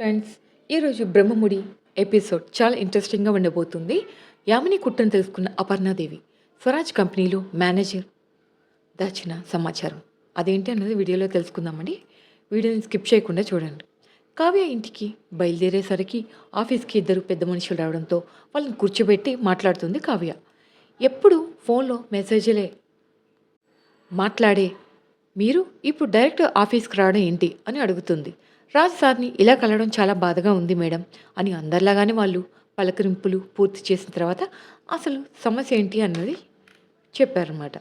Friends ఈరోజు Brahmamudi episode చాలా ఇంట్రెస్టింగ్గా ఉండబోతుంది. యామిని కుట్టను తెలుసుకున్న అపర్ణాదేవి స్వరాజ్ కంపెనీలో మేనేజర్ దాచిన సమాచారం. అదేంటి అన్నది వీడియోలో తెలుసుకుందామండి. వీడియోని స్కిప్ చేయకుండా చూడండి. కావ్య ఇంటికి బయలుదేరేసరికి ఆఫీస్కి ఇద్దరు పెద్ద మనుషులు రావడంతో వాళ్ళని కూర్చోబెట్టి మాట్లాడుతుంది కావ్య. ఎప్పుడు ఫోన్లో మెసేజ్లే మాట్లాడే మీరు ఇప్పుడు డైరెక్ట్ ఆఫీస్కి రావడం ఏంటి? అని అడుగుతుంది. రాజ్ సార్ని ఇలా కలవడం చాలా బాధగా ఉంది మేడం అని అందరిలాగానే వాళ్ళు పలకరింపులు పూర్తి చేసిన తర్వాత అసలు సమస్య ఏంటి అన్నది చెప్పారన్నమాట.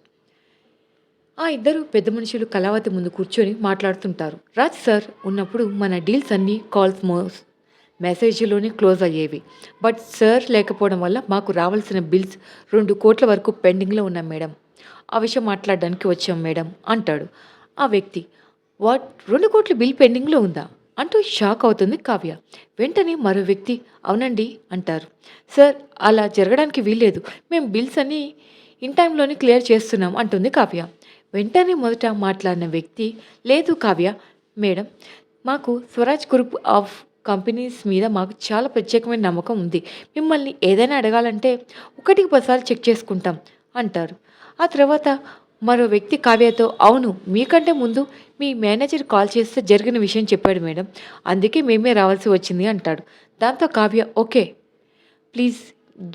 ఆ ఇద్దరు పెద్ద మనుషులు కళావతి ముందు కూర్చొని మాట్లాడుతుంటారు. రాజ్ సార్ ఉన్నప్పుడు మన డీల్స్ అన్నీ కాల్స్ మోస్ మెసేజ్లోనే క్లోజ్ అయ్యేవి. బట్ సార్ లేకపోవడం వల్ల మాకు రావాల్సిన బిల్స్ రెండు కోట్ల వరకు పెండింగ్లో ఉన్నాం మేడం. ఆ విషయం మాట్లాడడానికి వచ్చాం మేడం అంటాడు. ఆ వ్యక్తి వాట్? రెండు కోట్ల బిల్ పెండింగ్లో ఉందా? అంటూ షాక్ అవుతుంది కావ్య. వెంటనే మరో వ్యక్తి అవునండి అంటారు. సార్ అలా జరగడానికి వీల్లేదు. మేము బిల్స్ అన్నీ ఇన్ టైంలోనే క్లియర్ చేస్తున్నాం అంటుంది కావ్య. వెంటనే మొదట మాట్లాడిన వ్యక్తి లేదు కావ్య మేడం మాకు స్వరాజ్ గ్రూప్ ఆఫ్ కంపెనీస్ మీద మాకు చాలా ప్రత్యేకమైన నమ్మకం ఉంది. మిమ్మల్ని ఏదైనా అడగాలంటే ఒకటికి పదిసార్లు చెక్ చేసుకుంటాం అంటారు. ఆ తర్వాత మరో వ్యక్తి కావ్యతో అవును మీకంటే ముందు మీ మేనేజర్ కాల్ చేస్తే జరిగిన విషయం చెప్పాడు మేడం. అందుకే మేమే రావాల్సి వచ్చింది అంటాడు. దాంతో Kavya okay please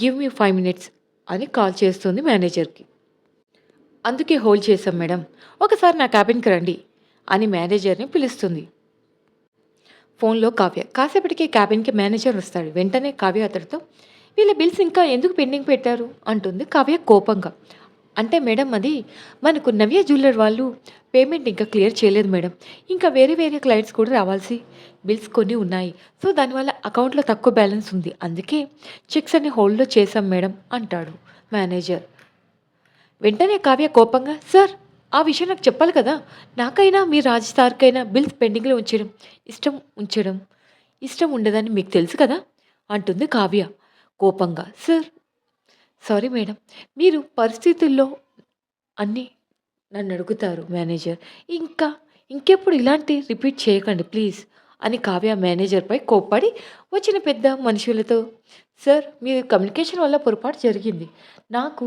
give me five minutes అని కాల్ చేస్తుంది మేనేజర్కి. అందుకే హోల్డ్ చేశాం మేడం. ఒకసారి నా క్యాబిన్కి రండి అని మేనేజర్ని పిలుస్తుంది. ఫోన్లో కావ్య కాసేపటికి క్యాబిన్కి మేనేజర్ వస్తాడు. వెంటనే కావ్య అతడితో వీళ్ళ బిల్స్ ఇంకా ఎందుకు పెండింగ్ పెట్టారు? అంటుంది కావ్య కోపంగా. అంటే మేడం అది మనకు నవ్య జ్యువెలర్ వాళ్ళు పేమెంట్ ఇంకా క్లియర్ చేయలేదు మేడం. ఇంకా వేరే వేరే క్లయింట్స్ కూడా రావాల్సి బిల్స్ కొన్ని ఉన్నాయి. సో దానివల్ల అకౌంట్లో తక్కువ బ్యాలెన్స్ ఉంది. అందుకే చెక్స్ అన్ని హోల్డ్లో చేశాం మేడం అంటాడు మేనేజర్. వెంటనే కావ్య కోపంగా సార్ ఆ విషయం నాకు చెప్పాలి కదా. నాకైనా మీ రాజ్ సార్కైనా బిల్స్ పెండింగ్లో ఉంచడం ఇష్టం ఉంచడం ఇష్టం ఉండదని మీకు తెలుసు కదా? అంటుంది కావ్య కోపంగా. సార్ సారీ మేడం మీరు పరిస్థితుల్లో అన్నీ నన్ను అడుగుతారు మేనేజర్ ఇంకా ఇంకెప్పుడు ఇలాంటి రిపీట్ చేయకండి ప్లీజ్ అని కావ్య మేనేజర్పై కోప్పడి వచ్చిన పెద్ద మనుషులతో సార్ మీ కమ్యూనికేషన్ వల్ల పొరపాటు జరిగింది. నాకు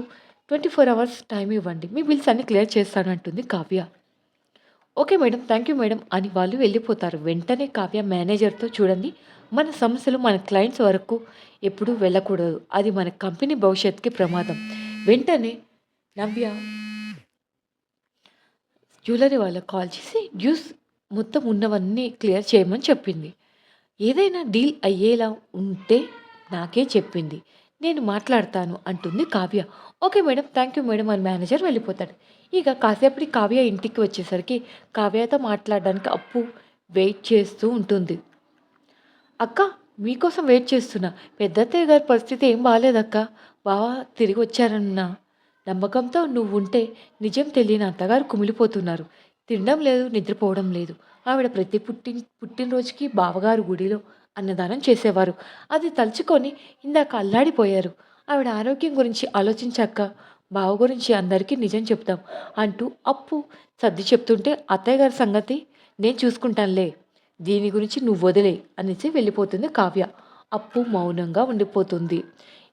ట్వంటీ ఫోర్ అవర్స్ టైం ఇవ్వండి. మీ బిల్స్ అన్ని క్లియర్ చేస్తాను అంటుంది Kavya. Okay madam thank you madam అని వాళ్ళు వెళ్ళిపోతారు. వెంటనే కావ్య మేనేజర్తో చూడండి మన సమస్యలు మన క్లయింట్స్ వరకు ఎప్పుడూ వెళ్ళకూడదు. అది మన కంపెనీ భవిష్యత్తుకి ప్రమాదం. వెంటనే నవ్య జ్యువెలరీ వాళ్ళకి కాల్ చేసి డ్యూస్ మొత్తం ఉన్నవన్నీ క్లియర్ చేయమని చెప్పింది. ఏదైనా డీల్ అయ్యేలా ఉంటే నాకే చెప్పింది. నేను మాట్లాడతాను అంటుంది Kavya. Okay madam thank you madam అని మేనేజర్ వెళ్ళిపోతాడు. ఇక కాసేపటి కావ్య ఇంటికి వచ్చేసరికి కావ్యతో మాట్లాడడానికి అప్పు వెయిట్ చేస్తూ ఉంటుంది. అక్క మీకోసం వెయిట్ చేస్తున్నా. పెద్దత్తయ్య గారి పరిస్థితి ఏం బాగాలేదక్క బావా తిరిగి వచ్చారన్న. నమ్మకంతో నువ్వు ఉంటే నిజం తెలియని అత్తగారు కుమిలిపోతున్నారు. తినడం లేదు నిద్రపోవడం లేదు. ఆవిడ ప్రతి పుట్టి పుట్టినరోజుకి బావగారు గుడిలో అన్నదానం చేసేవారు. అది తలుచుకొని ఇందాక అల్లాడిపోయారు. ఆవిడ ఆరోగ్యం గురించి ఆలోచించాక బావ గురించి అందరికీ నిజం చెప్తాం అంటూ అప్పు సర్ది చెప్తుంటే అత్తయ్య గారి సంగతి నేను చూసుకుంటానులే. దీని గురించి నువ్వు వదిలే అనేసి వెళ్ళిపోతుంది కావ్య. అప్పు మౌనంగా ఉండిపోతుంది.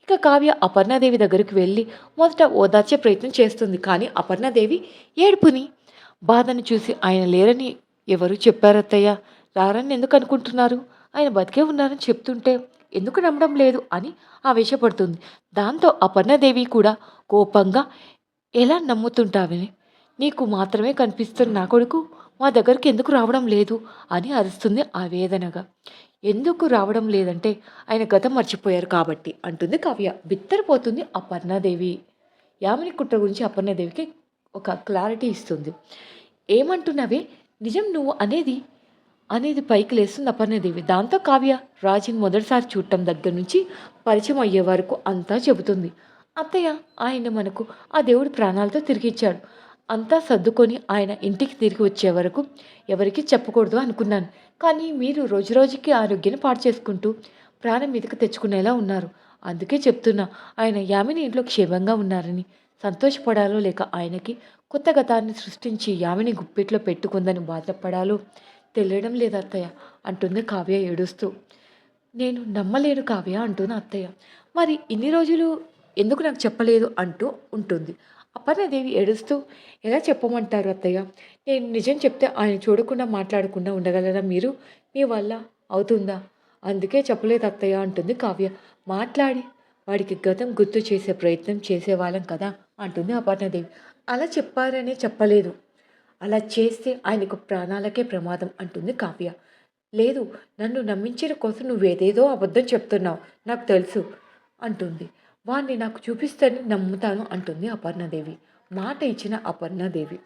ఇక కావ్య అపర్ణాదేవి దగ్గరికి వెళ్ళి మొదట ఓదార్చే ప్రయత్నం చేస్తుంది. కానీ అపర్ణాదేవి ఏడుపుని బాధను చూసి ఆయన లేరని ఎవరు చెప్పారత్తయ్య రారని ఎందుకు అనుకుంటున్నారు? ఆయన బతికే ఉన్నారని చెప్తుంటే ఎందుకు నమ్మడం లేదు అని ఆవేశపడుతుంది. దాంతో అపర్ణాదేవి కూడా కోపంగా ఎలా నమ్ముతుంటావని నీకు మాత్రమే కనిపిస్తున్న నా కొడుకు. మా దగ్గరికి ఎందుకు రావడం లేదు? అని అరుస్తుంది ఆవేదనగా. ఎందుకు రావడం లేదంటే ఆయన గతం మర్చిపోయారు కాబట్టి అంటుంది కావ్య. బిత్తరపోతుంది అపర్ణాదేవి. యామిని కుట్ర గురించి అపర్ణాదేవికి ఒక క్లారిటీ ఇస్తుంది. ఏమంటున్నావే? నిజం నువ్వు అనేది అనేది పైకి లేస్తుంది అపర్ణదేవి. దాంతో కావ్య రాజుని మొదటిసారి చూడటం దగ్గర నుంచి పరిచయం అయ్యే వరకు అంతా చెబుతుంది. అత్తయ్య ఆయన మనకు ఆ దేవుడి ప్రాణాలతో తిరిగిచ్చాడు అంతా సర్దుకొని ఆయన ఇంటికి తిరిగి వచ్చే వరకు ఎవరికి చెప్పకూడదు అనుకున్నాను. కానీ మీరు రోజురోజుకి ఆరోగ్యాన్ని పాడు చేసుకుంటూ ప్రాణం మీదకి తెచ్చుకునేలా ఉన్నారు. అందుకే చెప్తున్నా ఆయన యామిని ఇంట్లో క్షేమంగా ఉన్నారని. సంతోషపడాలో లేక ఆయనకి కొత్త గతాన్ని సృష్టించి యామిని గుప్పిట్లో పెట్టుకుందని బాధపడాలో తెలియడం లేదు అత్తయ్య అంటుంది కావ్య ఏడుస్తూ. నేను నమ్మలేను కావ్య అంటుంది అత్తయ్య. మరి ఇన్ని రోజులు ఎందుకు నాకు చెప్పలేదు అంటూ ఉంటుంది. అపర్ణదేవి ఏడుస్తూ ఎలా చెప్పమంటారు అత్తయ్య? నేను నిజం చెప్తే ఆయన చూడకుండా మాట్లాడకుండా ఉండగలరా మీరు? మీ వల్ల అవుతుందా? అందుకే చెప్పలేదు అత్తయ్య అంటుంది కావ్య. మాట్లాడి వాడికి గతం గుర్తు చేసే ప్రయత్నం చేసేవాళ్ళం కదా అంటుంది అపర్ణదేవి అలా చెప్పారనే చెప్పలేదు. అలా చేస్తే ఆయనకు ప్రాణాలకే ప్రమాదం అంటుంది కావ్య. లేదు నన్ను నమ్మించిన కోసం నువ్వేదేదో అబద్ధం చెప్తున్నావు నాకు తెలుసు అంటుంది. వాణ్ణి నాకు చూపిస్తేనే నమ్ముతాను అంటుంది అపర్ణదేవి. మాట ఇచ్చిన అపర్ణదేవి.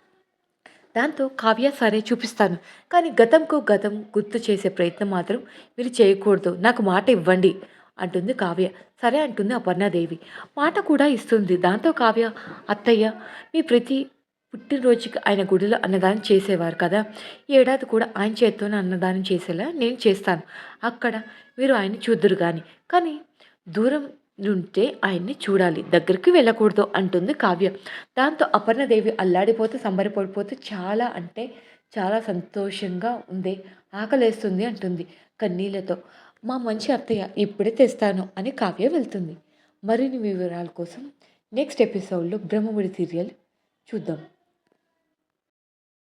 దాంతో కావ్య సరే చూపిస్తాను. కానీ గతంకు గతం గుర్తు చేసే ప్రయత్నం మాత్రం మీరు చేయకూడదు. నాకు మాట ఇవ్వండి అంటుంది కావ్య. సరే అంటుంది అపర్ణాదేవి. మాట కూడా ఇస్తుంది. దాంతో కావ్య అత్తయ్య మీ ప్రతి పుట్టినరోజుకి ఆయన గుడిలో అన్నదానం చేసేవారు కదా. ఈ ఏడాది కూడా ఆయన చేత్తోనే అన్నదానం చేసేలా నేను చేస్తాను. అక్కడ మీరు ఆయన చూద్దరు కానీ కానీ దూరం ఉంటే ఆయన్ని చూడాలి. దగ్గరికి వెళ్ళకూడదు అంటుంది కావ్య. దాంతో అపర్ణదేవి అల్లాడిపోతూ సంబరపడిపోతూ చాలా అంటే చాలా సంతోషంగా ఉంది. ఆకలేస్తుంది అంటుంది కన్నీళ్ళతో. మా మంచి అత్తయ్య ఇప్పుడే తెస్తాను అని కావ్య వెళ్తుంది. మరిన్ని వివరాల కోసం నెక్స్ట్ ఎపిసోడ్లో బ్రహ్మముడి సీరియల్ చూద్దాం.